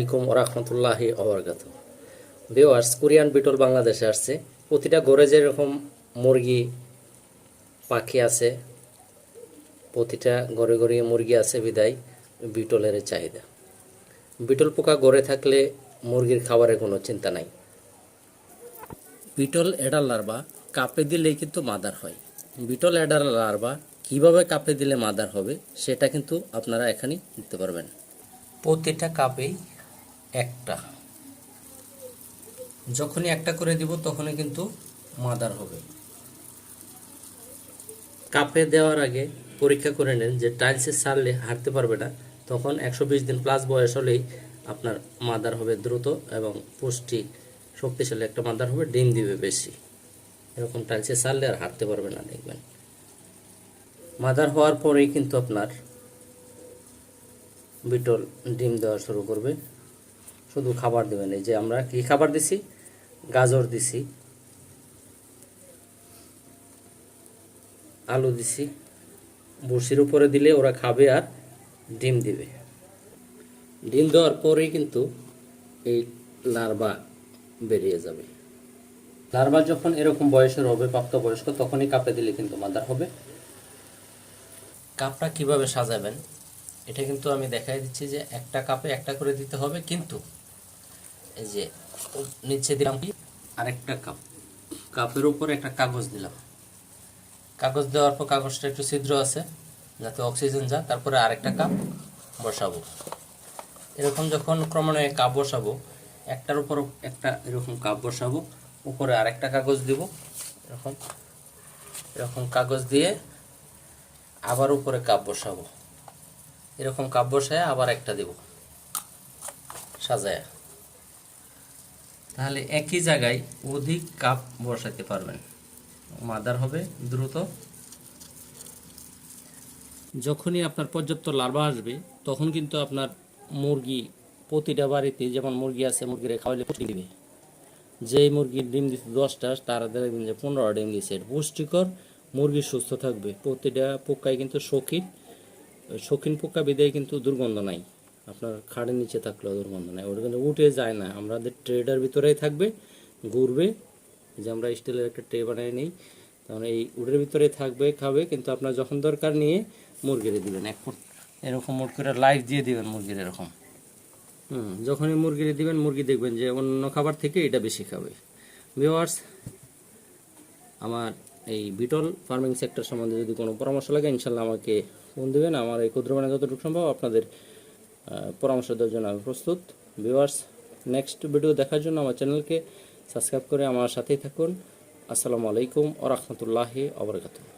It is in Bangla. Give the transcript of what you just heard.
আলাইকুম ওরহমতুল্লাহি অবরকাত ভিওয়ার্স কোরিয়ান বিটল বাংলাদেশে আসছে। প্রতিটা ঘরে যেরকম মুরগি, পাখি আছে, প্রতিটা ঘরে ঘরে মুরগি আছে বিদায় বিটলের চাহিদা। বিটল পোকা ঘরে থাকলে মুরগির খাবারের কোনো চিন্তা নাই। বিটল এডার লার্ভা কাপে দিলেই কিন্তু মাদার হয়। বিটল এডার লার্ভা কীভাবে কাপে দিলে মাদার হবে, সেটা কিন্তু আপনারা এখানে দিতে পারবেন। প্রতিটা কাপেই একটা। যখনই একটা করে দিব, তখনই কিন্তু মাদার হবে। কাপে দেওয়ার আগে পরীক্ষা করে নেন যে টাইলসে সারলে হাঁটতে পারবে না, তখন একশো বিশ দিন প্লাস বয়স হলেই আপনার মাদার হবে দ্রুত এবং পুষ্টি শক্তিশালী একটা মাদার হবে, ডিম দিবে বেশি। এরকম টাইলসে সারলে আর হাঁটতে পারবে না, দেখবেন। মাদার হওয়ার পরেই কিন্তু আপনার বিটল ডিম দেওয়া শুরু করবে। শুধু খাবার দেবেন, এই যে আমরা কি খাবার দিছি? গাজর দিছি। আলু দিছি। বড়শির উপরে দিলে ওরা খাবে আর ডিম দিবে। ডিম দেওয়ার পরেই কিন্তু এই লার্ভা বেরিয়ে যাবে। লার্ভা যখন এরকম বয়সের হবে, প্রাপ্তবয়স্ক, তখনই কাপে দিলে কিন্তু মাদার হবে। কাপটা কীভাবে সাজাবেন, এটা কিন্তু আমি দেখাই দিচ্ছি যে একটা কাপে একটা করে দিতে হবে, কিন্তু এই যে নিচে দিলাম কি? আরেকটা কাপ। কাপের উপর একটা কাগজ দিলাম। কাগজ দেওয়ার পর কাগজটা একটু ছিদ্র আছে যাতে অক্সিজেন যা তারপরে আরেকটা কাপ বসাবো। এরকম যখন ক্রমান্বয়ে কাপ বসাবো একটার উপর একটা এরকম কাপ বসাবো উপরে আরেকটা কাগজ দিব। এরকম এরকম কাগজ দিয়ে আবার উপরে কাপ বসাবো। এরকম কাপ বসায় আবার একটা দেব। সাজায়। তাহলে একই জায়গায় অধিক কাপ বসাতে পারবেন। মাদার হবে দ্রুত। যখনই আপনার পর্যাপ্ত লার্ভা আসবে, তখন কিন্তু আপনার মুরগি প্রতিটা বাড়িতে যেমন মুরগি আছে, মুরগিরে খাওয়ালে পুষ্টি দিবে। যেই মুরগির ডিম দিচ্ছে দশটা, তারা দেখবেন যে পনেরোটা ডিম দিচ্ছে পুষ্টিকর, মুরগি সুস্থ থাকবে। প্রতিটা পোকায় কিন্তু শৌখিন। শৌখিন পোকা বিদায় কিন্তু দুর্গন্ধ নাই। আপনার খাড়ের নিচে থাকলেও দুর্গন্ধ নাই। ওটা কিন্তু উঠে যায় না। আমাদের ট্রেডার ভিতরেই থাকবে, ঘুরবে যে আমরা স্টিলের একটা ট্রে বানিয়ে নিই তখন এই উডের ভিতরে থাকবে, খাবে, কিন্তু আপনার যখন দরকার নিয়ে মুরগিরে দিবেন। এক এরকম মোট করে লাইফ দিয়ে দিবেন মুরগির এরকম। হুম, যখনই মুরগিরে দিবেন, মুরগি দেখবেন যে অন্য খাবার থেকে এটা বেশি খাবে। ভিওয়ার্স আমার এই বিটল ফার্মিং সেক্টর সম্বন্ধে যদি কোনো পরামর্শ লাগে, ইনশাল্লাহ আমাকে ফোন দেবেন। আমার এই ক্ষুদ্র মানে যতটুকু সম্ভব আপনাদের পরামর্শ দেওয়ার জন্য আমি প্রস্তুত। ভিওয়ার্স নেক্সট ভিডিও দেখার জন্য আমার চ্যানেলকে সাবস্ক্রাইব করে আমার সাথেই থাকুন। আসসালামু আলাইকুম আ রহমতুল্লাহি আবরকাতুহ